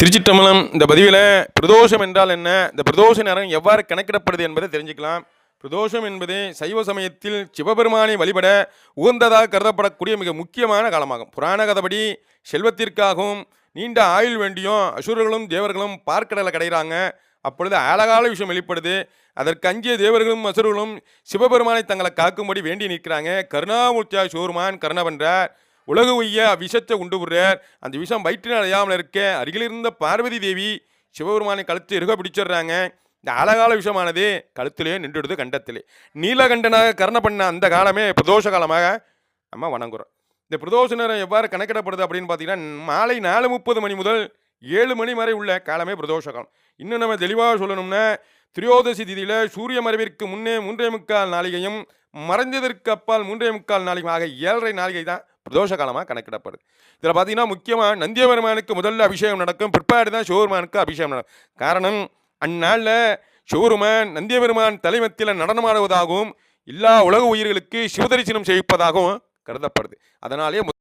திருச்சிற்றம்பலம் இந்த பதிவில் பிரதோஷம் என்றால் என்ன? இந்த பிரதோஷ நேரம் எவ்வாறு கணக்கிடப்படுது என்பதை தெரிஞ்சுக்கலாம். பிரதோஷம் என்பது சைவ சமயத்தில் சிவபெருமானை வழிபட உகந்ததாக கருதப்படக்கூடிய மிக முக்கியமான காலமாகும். புராண கதைப்படி செல்வத்திற்காகவும் நீண்ட ஆயுள் வேண்டியும் அசுரர்களும் தேவர்களும் பார்க்கடலை கடைகிறாங்க. அப்பொழுது அழகால விஷயம் வெளிப்படுது. அதற்கு அஞ்சிய தேவர்களும் அசுரர்களும் சிவபெருமானை தங்களை காக்கும்படி வேண்டி நிற்கிறாங்க. கருணாமூர்த்தியா சோர்மான் கருணவன்றார் உலக உய்ய விஷத்தை உண்டு விடுறார் அந்த விஷம் வயிற்றினால் அடையாமல் இருக்க. அருகில் இருந்த பார்வதி தேவி சிவபெருமானை கழுத்து இருக பிடிச்சிடுறாங்க. இந்த அழகால விஷமானது கழுத்திலேயே நின்றுடுது கண்டத்திலே. நீலகண்டனாக கர்ண பண்ண அந்த காலமே பிரதோஷ காலமாக நம்ம வணங்குறோம். இந்த பிரதோஷ நேரம் எவ்வாறு கணக்கிடப்படுது அப்படின்னு பார்த்தீங்கன்னா மாலை நாலு முப்பது மணி முதல் ஏழு மணி வரை உள்ள காலமே பிரதோஷ காலம். இன்னும் நம்ம தெளிவாக சொல்லணும்னா திரியோதசி திதியில் சூரிய மறைவிற்கு முன்னே மூன்றே முக்கால் நாளிகையும் மறைஞ்சதற்கு அப்பால் மூன்றே முக்கால் நாளிகை ஆக ஏழரை நாளிகை தான் பிரதோஷ காலமாக கணக்கிடப்படுது. இதில் பார்த்தீங்கன்னா முக்கியமாக நந்தியபெருமானுக்கு முதல்ல அபிஷேகம் நடக்கும். பிற்பாடு தான் சிவபெருமானுக்கு அபிஷேகம் நடக்கும். காரணம் அந்நாளில் சிவபெருமான் நந்தியபெருமான் தலைமத்தில் நடனமாடுவதாகவும் எல்லா உலக உயிர்களுக்கு சிவதரிசனம் செய்விப்பதாகவும் கருதப்படுது. அதனாலே